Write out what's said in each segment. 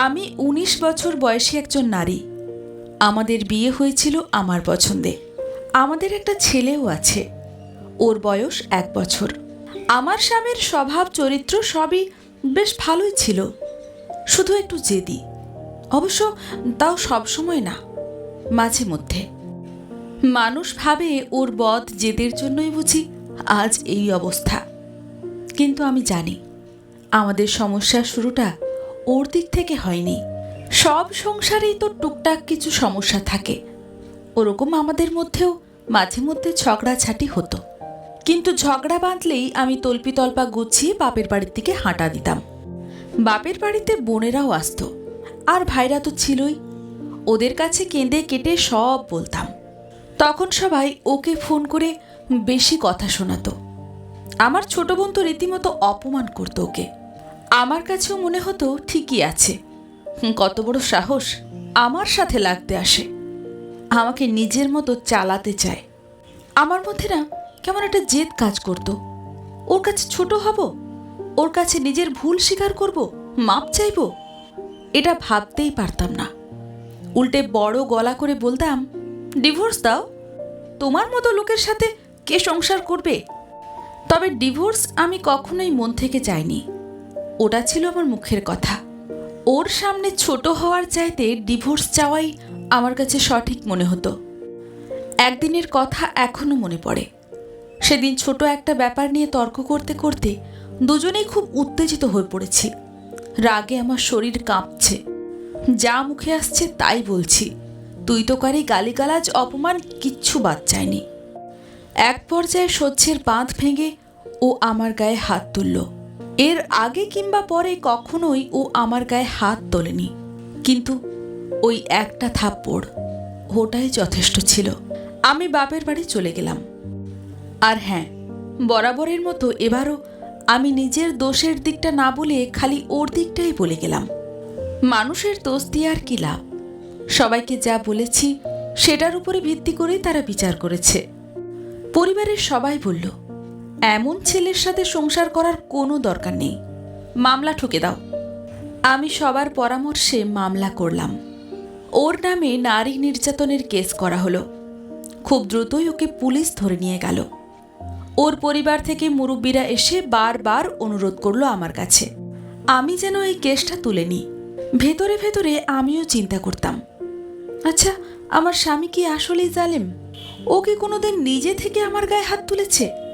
আমি উনিশ বছর বয়সী একজন নারী। আমাদের বিয়ে হয়েছিল আমার পছন্দে। আমাদের একটা ছেলেও আছে। ওর বয়স এক বছর। আমার স্বামীর স্বভাব, চরিত্র সবই বেশ ভালোই ছিল। শুধু একটু জেদি। অবশ্য তাও সবসময় না, মাঝে মধ্যে। মানুষ ভাবে ওর বদ জেদের জন্যই বুঝি আজ এই অবস্থা। কিন্তু আমি জানি, আমাদের সমস্যার শুরুটা ওর দিক থেকে হয়নি। সব সংসারেই তো টুকটাক কিছু সমস্যা থাকে। ওরকম আমাদের মধ্যেও মাঝে মধ্যে ঝগড়াঝাটি হতো। কিন্তু ঝগড়া বাঁধলেই আমি তল্পি তল্পা গুছিয়ে বাপের বাড়ির দিকে হাঁটা দিতাম। বাপের বাড়িতে বোনেরাও আসতো। আর ভাইরা তো ছিলই। ওদের কাছে কেঁদে কেটে সব বলতাম। তখন সবাই ওকে ফোন করে বেশি কথা শোনাতো। আমার ছোট বোন তো রীতিমতো অপমান করতো ওকে। আমার কাছেও মনে হতো ঠিকই আছে। কত বড় সাহস আমার সাথে লাগতে আসে। আমাকে নিজের মতো চালাতে চায়। আমার মধ্যে না কেমন একটা জেদ কাজ করত। ওর কাছে ছোট হব? ওর কাছে নিজের ভুল স্বীকার করব? মাপ চাইব? এটা ভাবতেই পারতাম না। উল্টে বড় গলা করে বলতাম, ডিভোর্স দাও। তোমার মতো লোকের সাথে কে সংসার করবে? তবে ডিভোর্স আমি কখনোই মন থেকে চাইনি। ওটা ছিল আমার মুখের কথা। ওর সামনে ছোট হওয়ার চাইতে ডিভোর্স চাওয়াই আমার কাছে সঠিক মনে হতো। একদিনের কথা এখনও মনে পড়ে। সেদিন ছোট একটা ব্যাপার নিয়ে তর্ক করতে করতে দুজনেই খুব উত্তেজিত হয়ে পড়েছি। রাগে আমার শরীর কাঁপছে। যা মুখে আসছে তাই বলছি। তুই তো কারি গালিগালাজ, অপমান কিচ্ছু বাদ যায়নি এক পর্যায়ে সহ্যের বাঁধ ভেঙে ও আমার গায়ে হাত তুলল। এর আগে কিংবা পরে কখনোই ও আমার গায়ে হাত তোলেনি। কিন্তু ওই একটা থাপ্পড় ওটাই যথেষ্ট ছিল। আমি বাপের বাড়ি চলে গেলাম। আর হ্যাঁ বরাবরের মতো এবারও আমি নিজের দোষের দিকটা না বলে খালি ওর দিকটাই বলে গেলাম। মানুষের দোষ দিয়ে আর কি লাভ? সবাইকে যা বলেছি সেটার উপরে ভিত্তি করেই তারা বিচার করেছে। পরিবারের সবাই বলল এমন ছেলের সাথে সংসার করার কোনো দরকার নেই। মামলা ঠুকে দাও। আমি সবার পরামর্শে মামলা করলাম। ওর নামে নারী নির্যাতনের কেস করা হলো। খুব দ্রুতই ওকে পুলিশ ধরে নিয়ে গেল। ওর পরিবার থেকে মুরব্বীরা এসে বারবার অনুরোধ করল আমার কাছে। আমি যেন এই কেসটা তুলে নিই। ভেতরে ভেতরে আমিও চিন্তা করতাম। আচ্ছা আমার স্বামী কি আসলেই জালেম? ও কি কোনোদিন নিজে থেকে আমার গায়ে হাত তুলেছে?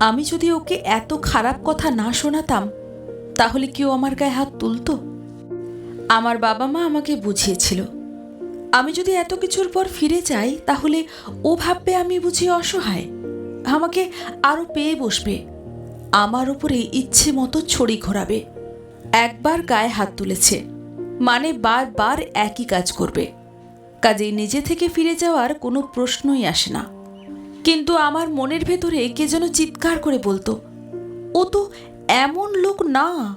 আমি যদি ওকে এত খারাপ কথা না শোনাতাম, তাহলে কি ও আমার গায়ে হাত তুলতো? আমার বাবা মা আমাকে বুঝিয়েছিল। আমি যদি এত কিছুর পর ফিরে যাই, তাহলে ও ভাববে আমি বুঝি অসহায়। আমাকে আরও পেয়ে বসবে। আমার উপরে ইচ্ছে মতো ছড়ি ঘোরাবে। একবার গায়ে হাত তুলেছে। মানে বারবার একই কাজ করবে। কাজেই নিজে থেকে ফিরে যাওয়ার কোনো প্রশ্নই আসে না। কিন্তু আমার মনের ভেতরে কে যেন চিৎকার করে বলতো, ও তো এমন লোক না।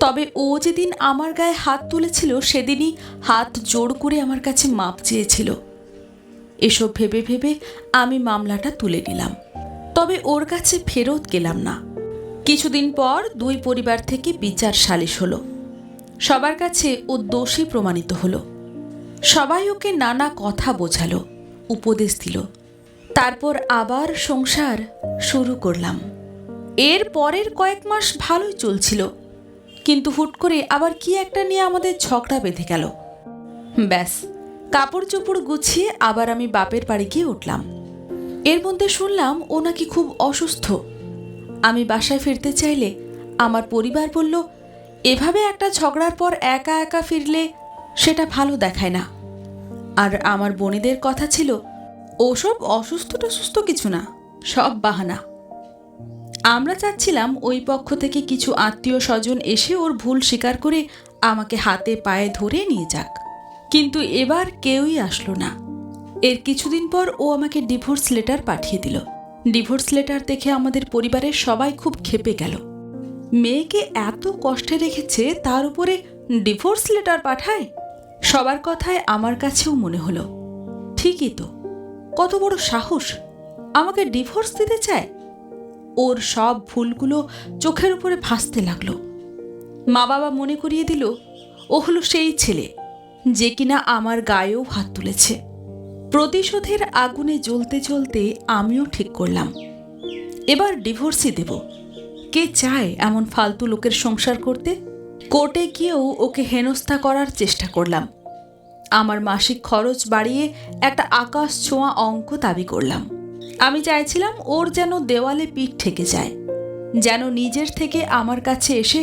তবে ও যেদিন আমার গায়ে হাত তুলেছিল, সেদিনই হাত জোর করে আমার কাছে মাপ চেয়েছিল। এসব ভেবে ভেবে আমি মামলাটা তুলে নিলাম। তবে ওর কাছে ফেরত গেলাম না। কিছুদিন পর দুই পরিবার থেকে বিচার সালিশ হলো। সবার কাছে ও দোষী প্রমাণিত হলো। সবাই ওকে নানা কথা বোঝালো, উপদেশ দিল। তারপর আবার সংসার শুরু করলাম। এর পরের কয়েক মাস ভালোই চলছিল, কিন্তু হুট করে আবার কি একটা নিয়ে আমাদের ঝগড়া বেঁধে গেল। ব্যাস কাপড় চোপড় গুছিয়ে আবার আমি বাপের বাড়ি গিয়ে উঠলাম। এর মধ্যে শুনলাম ও নাকি খুব অসুস্থ। আমি বাসায় ফিরতে চাইলে আমার পরিবার বলল, এভাবে একটা ঝগড়ার পর একা একা ফিরলে সেটা ভালো দেখায় না। আর আমার বোনেদের কথা ছিল ওসব অসুস্থ টসুস্থ কিছু না, সব বাহানা। আমরা চাচ্ছিলাম ওই পক্ষ থেকে কিছু আত্মীয় স্বজন এসে ওর ভুল স্বীকার করে আমাকে হাতে পায়ে ধরে নিয়ে যাক। কিন্তু এবার কেউই আসলো না। এর কিছুদিন পর ও আমাকে ডিভোর্স লেটার পাঠিয়ে দিল। ডিভোর্স লেটার দেখে আমাদের পরিবারের সবাই খুব ক্ষেপে গেল। মেয়েকে এত কষ্টে রেখেছে, তার উপরে ডিভোর্স লেটার পাঠায়? সবার কথায় আমার কাছেও মনে হলো। ঠিকই তো। কত বড় সাহস? আমাকে ডিভোর্স দিতে চায়? ওর সব ভুলগুলো চোখের উপরে ভাসতে লাগল। মা বাবা মনে করিয়ে দিল, ও হলো সেই ছেলে, যে কিনা আমার গায়েও হাত তুলেছে। প্রতিশোধের আগুনে জ্বলতে জ্বলতে আমিও ঠিক করলাম। এবার ডিভোর্সই দেব। কে চায় এমন ফালতু লোকের সংসার করতে? কোর্টে গিয়েও ওকে হেনস্থা করার চেষ্টা করলাম। আমার মাসিক খরচ বাড়িয়ে একটা আকাশ ছোঁয়া অঙ্ক দাবি করলাম। আমি চাইছিলাম ওর যেন দেওয়ালে পিঠ ঠেকে যায়, যেন নিজের থেকে আমার কাছে এসে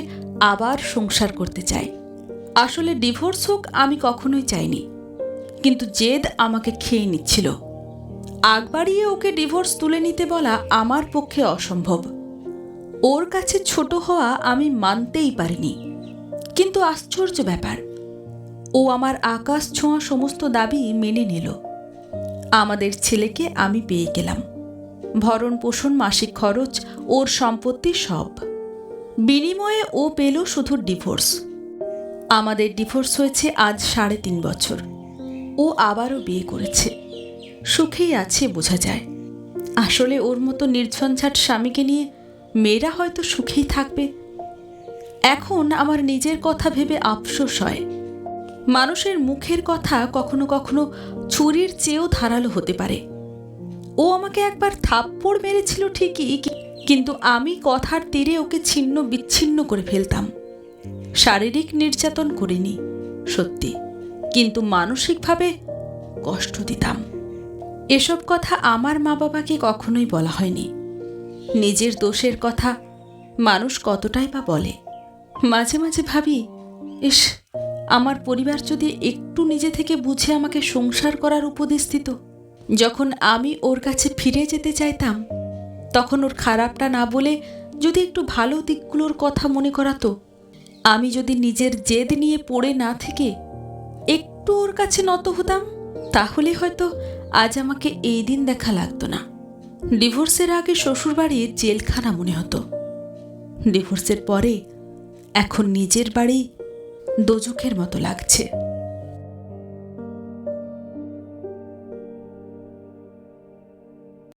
আবার সংসার করতে চায়। আসলে ডিভোর্স হোক আমি কখনোই চাইনি, কিন্তু জেদ আমাকে খেয়ে নিচ্ছিল। আগ বাড়িয়ে ওকে ডিভোর্স তুলে নিতে বলা আমার পক্ষে অসম্ভব। ওর কাছে ছোট হওয়া আমি মানতেই পারিনি, কিন্তু আশ্চর্য ব্যাপার ও আমার আকাশ ছোঁয়া সমস্ত দাবি মেনে নিল। আমাদের ছেলেকে আমি পেয়ে গেলাম। ভরণ পোষণ, মাসিক খরচ, ওর সম্পত্তি সব। বিনিময়ে ও পেল শুধু ডিভোর্স। আমাদের ডিভোর্স হয়েছে আজ সাড়ে তিন বছর। ও আবারও বিয়ে করেছে। সুখেই আছে বোঝা যায়। আসলে ওর মতো নির্ঝঞ্ঝাট স্বামীকে নিয়ে মেয়েরা হয়তো সুখেই থাকবে। এখন আমার নিজের কথা ভেবে আফসোস হয়। মানুষের মুখের কথা কখনো কখনো ছুরির চেয়েও ধারালো হতে পারে। ও আমাকে একবার থাপ্পড় মেরেছিল ঠিকই কিন্তু আমি কথার তীরে ওকে ছিন্ন বিচ্ছিন্ন করে ফেলতাম। শারীরিক নির্যাতন করিনি, সত্যি। কিন্তু মানসিকভাবে কষ্ট দিতাম। এসব কথা আমার মা বাবাকে কখনোই বলা হয়নি। নিজের দোষের কথা মানুষ কতটাই বা বলে। মাঝে মাঝে ভাবি, ইস আমার পরিবার যদি একটু নিজে থেকে বুঝে আমাকে সংসার করার উপদেশ দিত, যখন আমি ওর কাছে ফিরে যেতে চাইতাম, তখন ওর খারাপটা না বলে যদি একটু ভালো দিকগুলোর কথা মনে করাতো, আমি যদি নিজের জেদ নিয়ে পড়ে না থেকে একটু ওর কাছে নত হতাম, তাহলে হয়তো আজ আমাকে এই দিন দেখা লাগতো না। ডিভোর্সের আগে শ্বশুরবাড়ির জেলখানা মনে হতো। ডিভোর্সের পরে এখন নিজের বাড়ি দোজখের মতো লাগছে।